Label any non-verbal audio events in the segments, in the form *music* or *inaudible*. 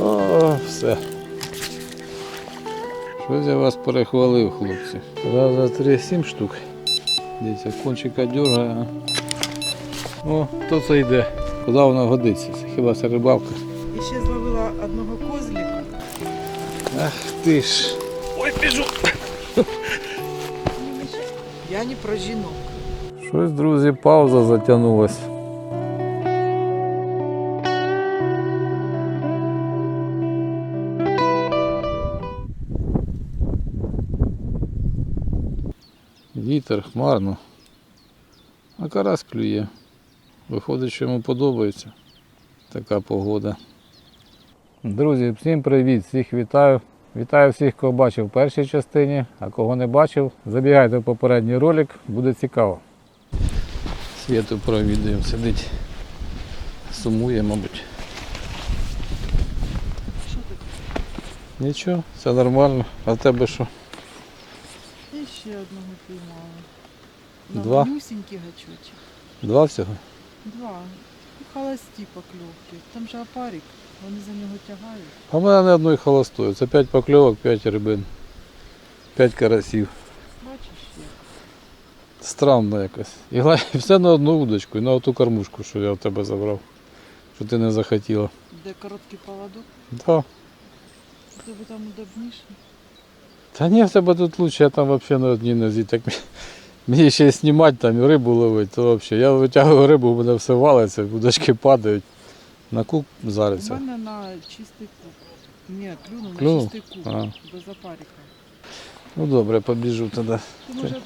О, все. Щось я вас перехвалив, хлопці. Раз, два, три, сім штук. Дивіться, кончика дергає. О, хто це йде? Куди вона годиться? Це хіба це рибалка? І ще зловила одного козлика. Ах ти ж. Ой, біжу. Я не про жінок. Щось, друзі, пауза затягнулась. Вітер хмарно, а карась клює. Виходить, що йому подобається така погода. Друзі, всім привіт, всіх вітаю. Вітаю всіх, кого бачив в першій частині, а кого не бачив, забігайте в попередній ролик, буде цікаво. Світу провідуємо, сидить, сумує, мабуть. Нічого, все нормально. А в тебе що? Ще одного піймала. Два? Малюсенькі гачочок. Два всього? Два. Ну, Холості покльовки. Там же опарик. Вони за нього тягають. А в мене не одної холостої. Це 5 покльовок, 5 рибин. 5 карасів. Бачиш як? Странно якось. І гла- і *laughs* все на одну удочку, і на оту кормушку, що я в тебе забрав. Що ти не захотіла. Де короткий поводок, Да. у тебе там удобніше. Та ні, в тебе тут лучше, я там взагалі на одній нозі. Так мені- ще й знімати там і рибу ловити, то взагалі. Я витягую рибу, у мене все валиться, удочки падають. На кук У зариться. мене на чистий куб. Ні, клюнув на чистий куб. А. Без опарика. Ну добре, побіжу тоді. Ти може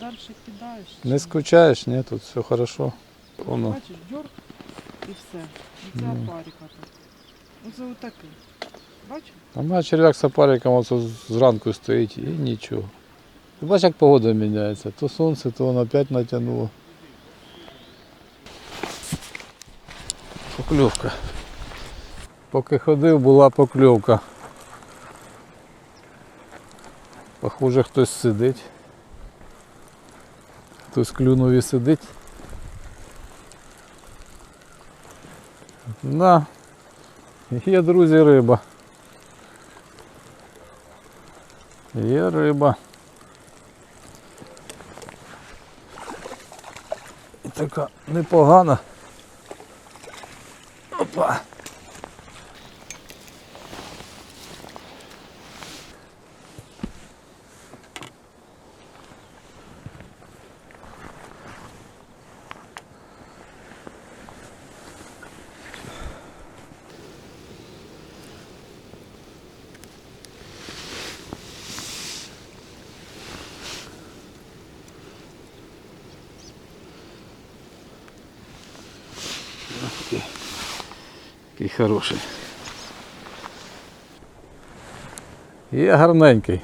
далі кидаєш? Не скучаєш, ні, тут все хорошо. Воно. Бачиш, дьорг і все. І це опарика тут. Оце отакий. Бачиш? А мене черв'як з апариком оце зранку стоїть і нічого. Ти бачиш, як погода міняється. То сонце, то воно опять натягнуло. Покльовка. Поки ходив, була покльовка. Похоже, хтось сидить. Хтось клюнув і сидить. На, Є, друзі, риба. Є риба. І така непогана. Опа. Хороший. Є гарненький.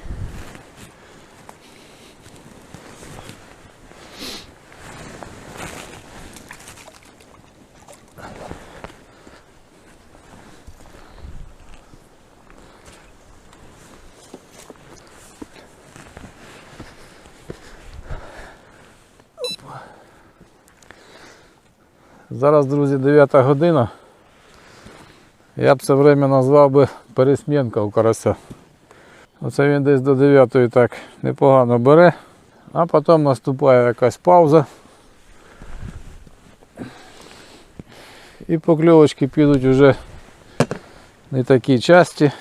Зараз, друзі, 9 година. Я б це время назвав би пересмінка у карася. Оце він десь до 9 так непогано бере, а потім наступає якась пауза. І покльовочки підуть вже не такі часті.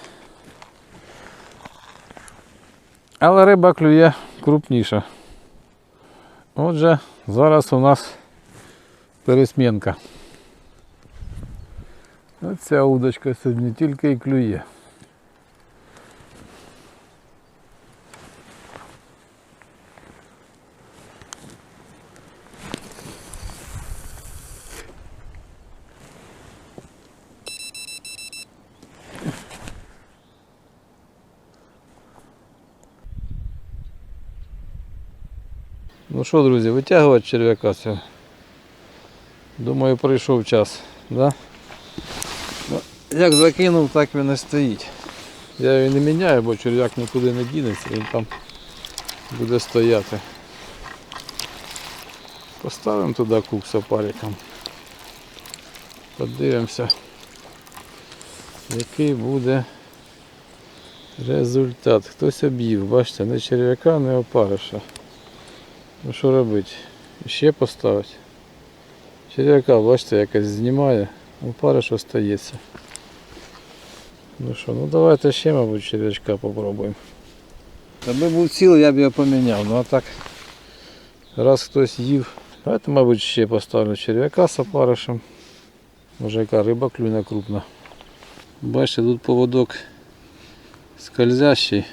Але риба клює крупніша. Отже, зараз у нас пересмінка. Оця удочка сьогодні тільки і клює. Ну що, друзі, витягувати черв'яка. Думаю, прийшов час. Да? Як закинув, так він і стоїть. Я його не міняю, бо черв'як нікуди не дінеться, він там буде стояти. Поставимо туди кук з опариком. Подивимося. який буде результат. Хтось об'їв, бачите, не черв'яка, не опариша. Ну що робити? Ще поставити. Черв'яка, бачите, якось знімає, опариш остається. Ну що, ну давайте ще, мабуть, черв'ячка попробуємо. Аби був цілий, я б його поміняв. Ну а так, раз хтось їв, давайте, мабуть, ще поставлю черв'яка з опаришем. Може яка риба клюне крупна. Бачите, тут поводок скользящий.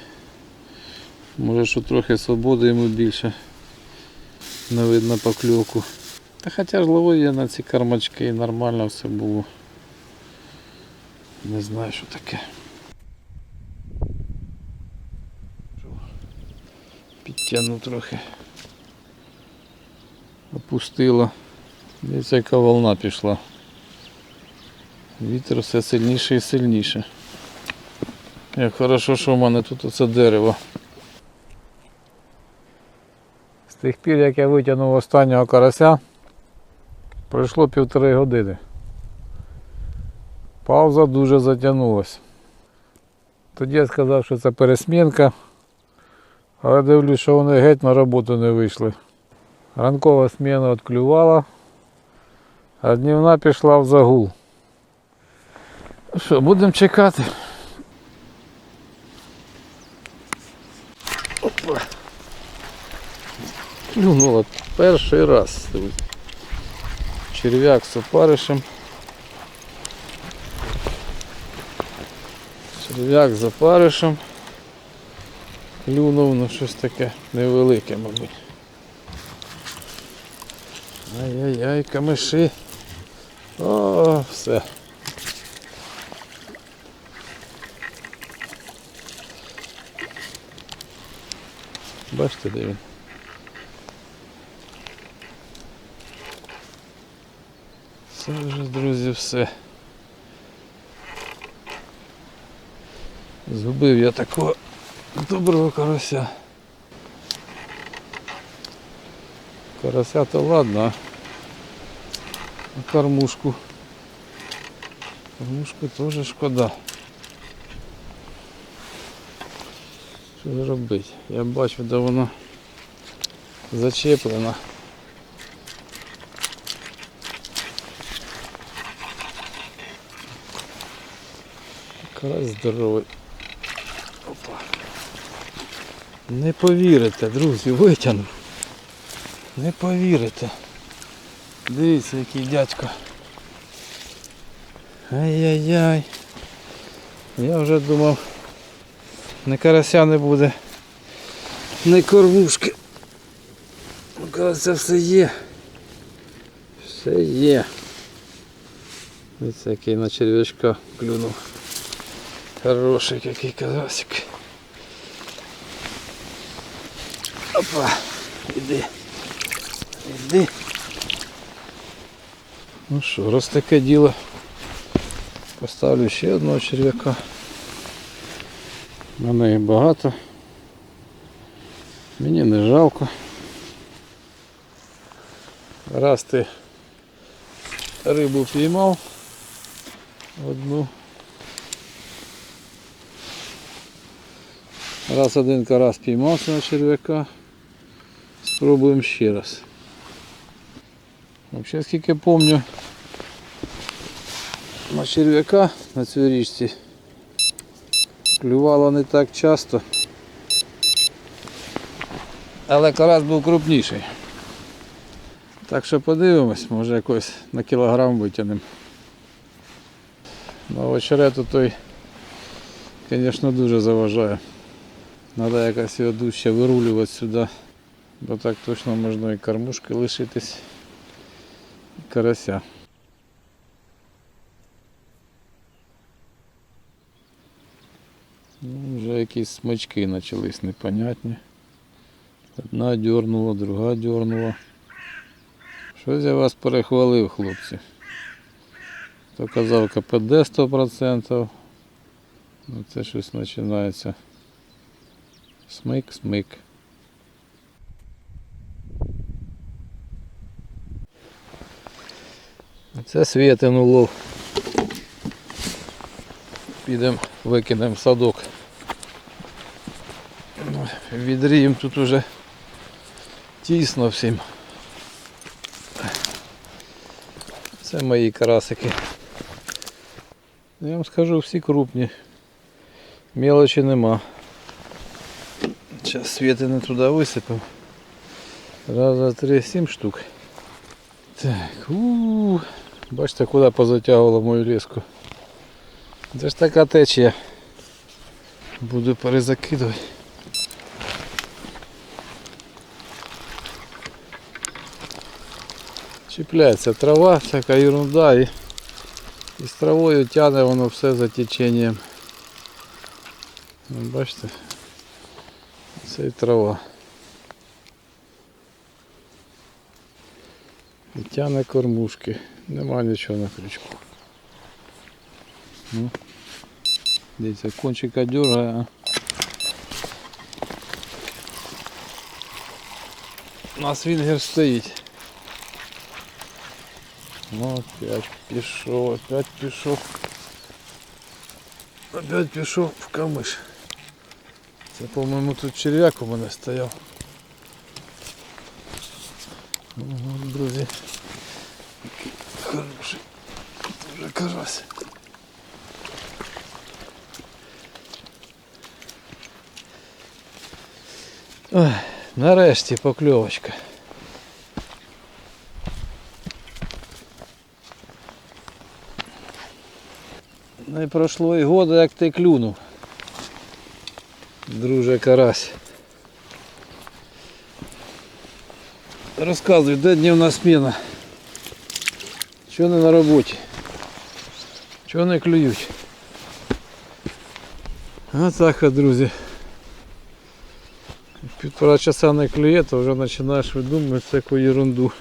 Може, що трохи свободи йому більше. Не видно покльовку. Та хоча ж ловив я на ці кармачки і нормально все було. Не знаю, що таке. Підтягнув трохи. Опустило. Дивіться, яка волна пішла. Вітер все сильніше і сильніше. Як хорошо, що в мене тут оце дерево. З тих пір, як я витягнув останнього карася, пройшло півтори години. Пауза дуже затягнулася. Тоді я сказав, що це пересмінка, але дивлюсь, що вони геть на роботу не вийшли. Ранкова сміна відклювала, а днівна пішла в загул. Ну Що, будемо чекати. Опа. Клюнула перший раз. Черв'як з опаришем. Черв'як з опаришем. Клюнув, ну щось таке невелике, мабуть. Ай-яй-яй, камиші. О, все. Бачите, де він? Це вже, друзі, все. Згубив я такого доброго карася. Карася то ладно, а кормушку. Кормушку теж шкода. Що ж робити? Я бачу, де вона зачеплена. Карась здоровий. Опа. Не повірите, друзі, витягнув. Не повірите. Дивіться, який дядько. Ай-яй-яй. Я вже думав, не карася не буде, не кормушки. Ну, Карася все є. Все є. Ось який на черв'ячка клюнув. Хороший який карасик. Опа, іди. Іди. Ну що, раз таке діло, поставлю ще одного черв'яка. Мене їх багато. Мені не жалко. Раз ти рибу піймав одну. Раз один карась піймався на черв'яка. Спробуємо ще раз. Взагалі, скільки пам'ятаю, на черв'яка на цій річці клювало не так часто. Але карась був крупніший. Так що подивимось, може якось на кілограм витягнемо. Ну, очерету той, звісно, дуже заважає. Треба якось його дужче вирулювати сюди, бо так точно можна і кормушки лишитись, і карася. Ну, вже якісь смачки почались непонятні. Одна дернула, друга дернула. Щось я вас перехвалив, хлопці. То казав КПД 100%. Ну це щось починається. Смик, Це світин улов. підемо викинемо в садок. Ну, Відріємо тут уже тісно всім. Це мої карасики. Я вам скажу, всі крупні. Мелочі нема. Зараз світи не туди висипав. Раз, два, три, сім штук. Так, у Бачите, куди позатягувало мою леску. Це ж така течія. Буду перезакидувати. Чіпляється трава, всяка ерунда і, і з травою тягне воно все за теченням. Ну, Бачите? Це і трава. І тягне кормушки. Нема нічого на крючку. Ну. Дивіться, кончика дергає, а. У нас вінгер стоїть. Ну, опять пішов, опять пішов. Опять пішов в камиш. Це, по-моєму, тут черв'як у мене стояв. Ого, друзі. Хороший. Дуже карась. Ой, нарешті покльовочка. Не пройшло і года, як ти клюнув. Друже карась. Розказуй, де дневна сміна? Чого не на роботі? Чого не клюють? А так, от, друзі. Як Півтора часа не клює, то вже починаєш видумувати всяку ерунду.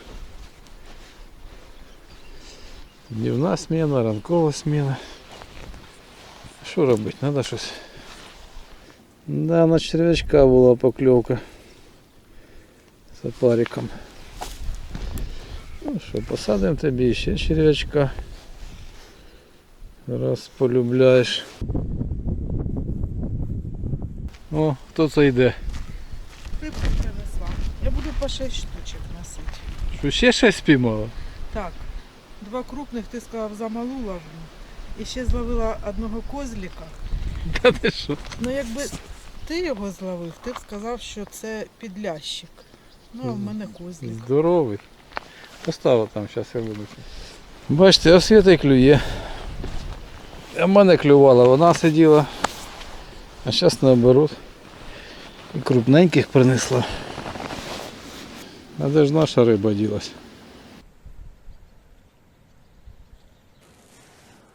Днівна сміна, ранкова сміна. Що робити? Треба щось. Да, на червячка була покльовка з опариком. Ну що, посадимо тобі ще червячка. Раз полюбляєш. О, хто це йде? Рибку принесла. Я буду по 6 штучок носити. Що ще щось спіймало? Так, два крупних ти сказав замалу ловлю. І ще зловила одного козліка. Та ти що? Ну якби ти його зловив, ти б сказав, що це підлящик. Ну, а в мене козлік. Здоровий. Поставив там, зараз я винесу. Бачите, освіта клює. А в мене клювала, вона сиділа. А зараз наоборот. І крупненьких принесла. А де ж наша риба ділась?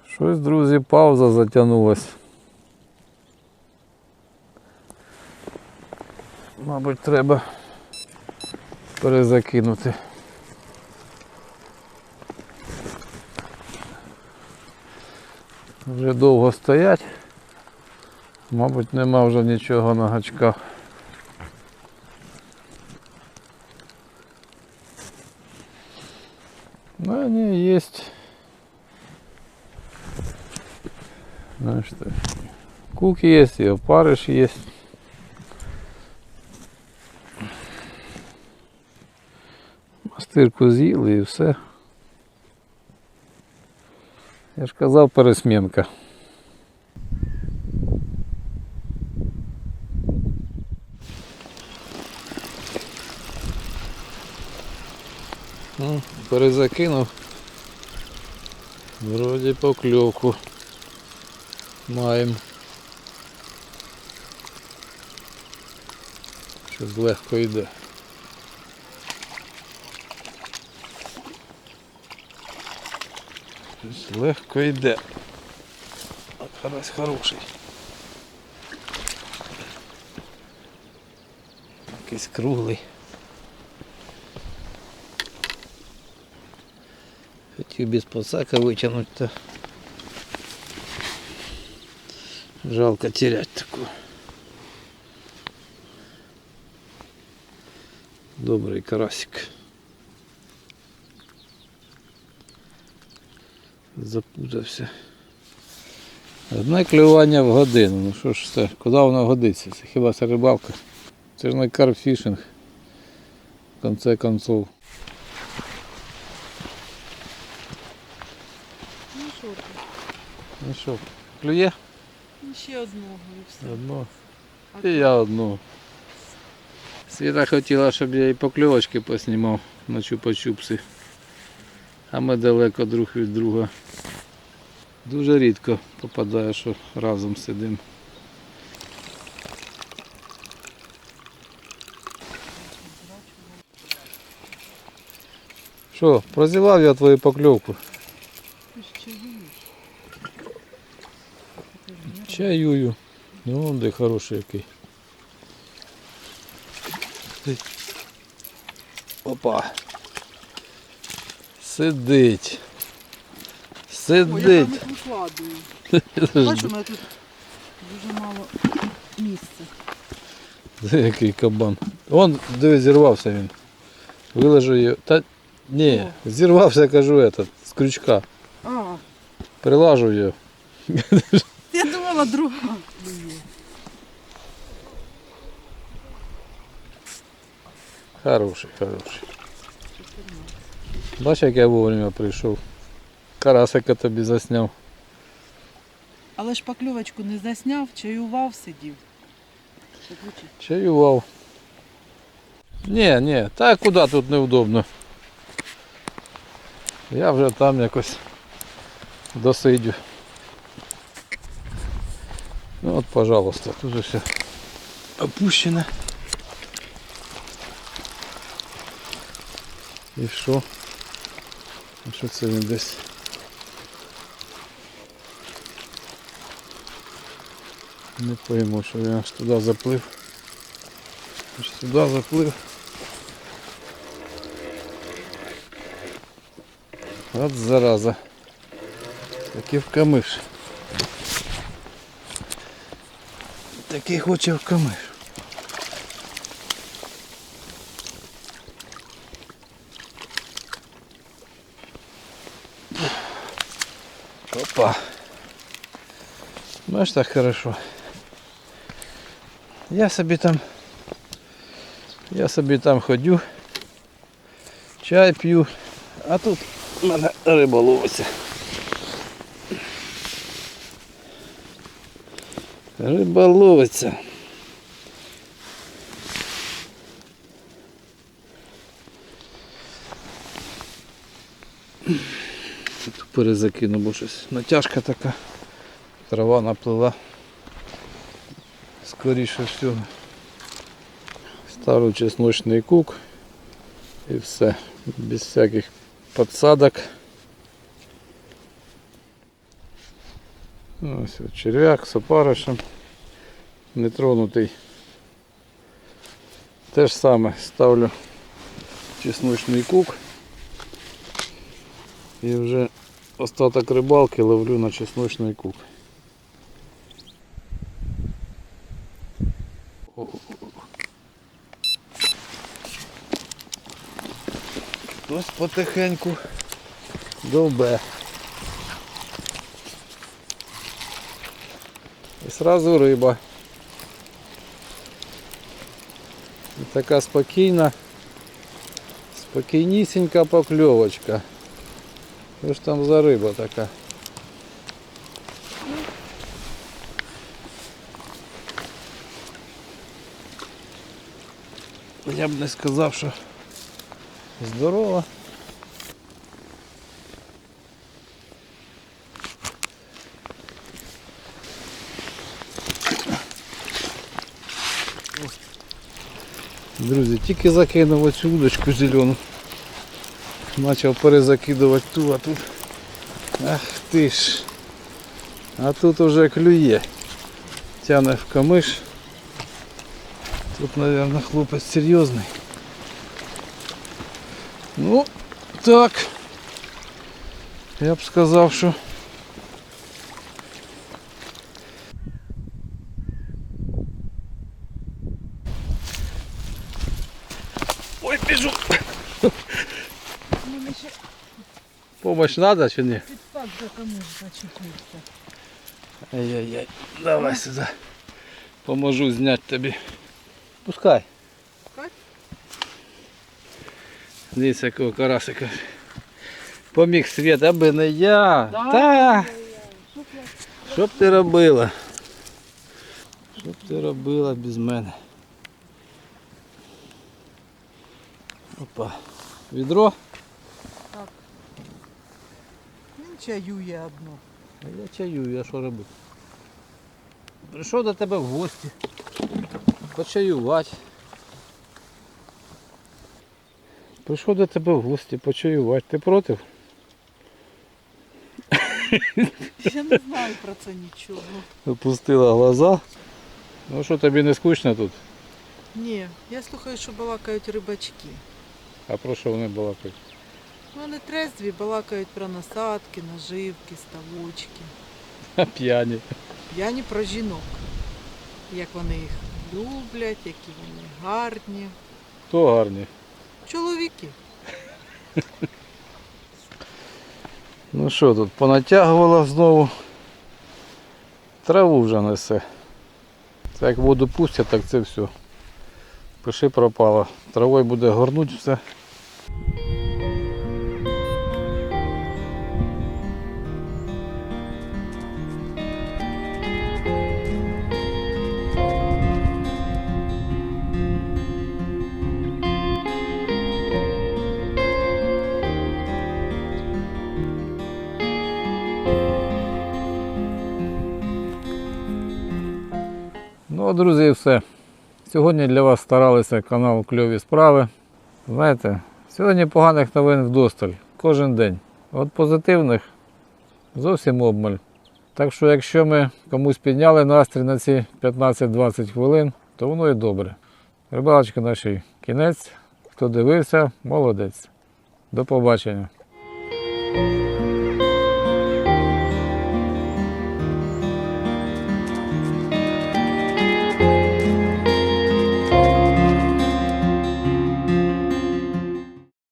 Щось, друзі, пауза затягнулась. Мабуть, треба перезакинути. Вже довго стоять. Мабуть, нема вже нічого на гачках. Ну, они есть. Знаешь что? Куки есть, и опарыш есть. Мастирку з'їли і все. Я ж казав пересмінка. Ну, перезакинув. Вроді покльовку. Маємо. Щось легко йде. Легко йде. Карась хороший. Якийсь круглий. Хотів без посака витягнути, то жалко терять таку. Добрий карасик. Запутався. Одне клювання в годину. Ну що ж це, куди воно годиться? Це хіба це рибалка? Це ж не карфішинг. В конце концов. Ну що ти? Ну що, клює? Ну, Ще одного і все. Одно. І я одну. Світа хотіла, щоб я і покльовочки поснімав на чупа-чупси. А ми далеко друг від друга. Дуже рідко попадає, що разом сидимо. Що, прозівав я твою покльовку? Чаюю. Ну, он де хороший який. Опа. Сидить. Ой, я там Сидить. їх викладую. *laughs* Бачу, у мене тут дуже мало місця. Це який кабан. Вон, диви, зірвався він. Виложу його. Та ні, зірвався, кажу, этот, з крючка. А, Прилажу його. я думала, друга клює. Хороший, хороший. Бачиш, як я вовремя прийшов. Карасика тобі засняв. Але ж покльовочку не засняв, чаював, сидів. Щоб учити. Чаював. Ні, ні, та куди тут неудобно. Я вже там якось досидю. Ну от, пожалуйста, тут же все опущено. І що? Що це він десь? Не пойму, що він аж туди заплив. Аж сюди заплив. От зараза. Таки в камиш. Такий хоче в камиш. Опа. Знаешь, так хорошо. Я собі там я собі там ходю, чай п'ю, а тут в мене риба ловиться. Риба ловиться. Тут перезакину, бо щось натяжка така. Трава наплила. Скоріше всього. Ставлю чесночний кук і все. Без всяких подсадок. Ось от черв'як з опаришем. Нетронутий. Те ж саме ставлю чесночний кук. І вже остаток рибалки ловлю на чесночний кук. Хтось потихеньку довбе. І сразу риба. І така спокійна, спокійнісінька покльовочка. Що ж там за риба така? Я б не сказав, що здорова. Друзі, тільки закинув оцю удочку зелену. Почав перезакидувати ту, а тут. Ах ти ж. А тут уже клює. Тяне в камиш. Тут, мабуть, хлопець серйозний. Ну, так. Я б сказав, що. Ой, біжу. У мене ще Помощь надо чи ні? Ай-яй-яй. Давай сюди. Поможу зняти тобі. Пускай. Пускай? Дивіться, якого карасика. Поміг світ, аби не я. Да, Та. Що б ти робила? Що б ти робила без мене? Опа. Відро? Він чаює одно. А я чаю, я що робити? Прийшов до тебе в гості. Почаювати. Прийшов до тебе в гості, почаювати. Ти проти? Я не знаю про це нічого. Опустила глаза. Ну що, тобі не скучно тут? Ні, я слухаю, що балакають рибачки. А про що вони балакають? Вони трезві балакають про насадки, наживки, ставочки. А п'яні. П'яні про жінок. Як вони їх люблять, які вони гарні. Хто гарні? Чоловіки. *laughs* Ну що тут, понатягувала знову. Траву вже несе. Це як воду пустять, так це все. Пиши пропало. Травою буде горнуть все. А, друзі, і все. Сьогодні для вас старалися канал Кльові справи. Знаєте, сьогодні поганих новин вдосталь. Кожен день. От позитивних зовсім обмаль. Так що, якщо ми комусь підняли настрій на ці 15-20 хвилин, то воно і добре. Рибалочка нашій кінець. Хто дивився, молодець. До побачення.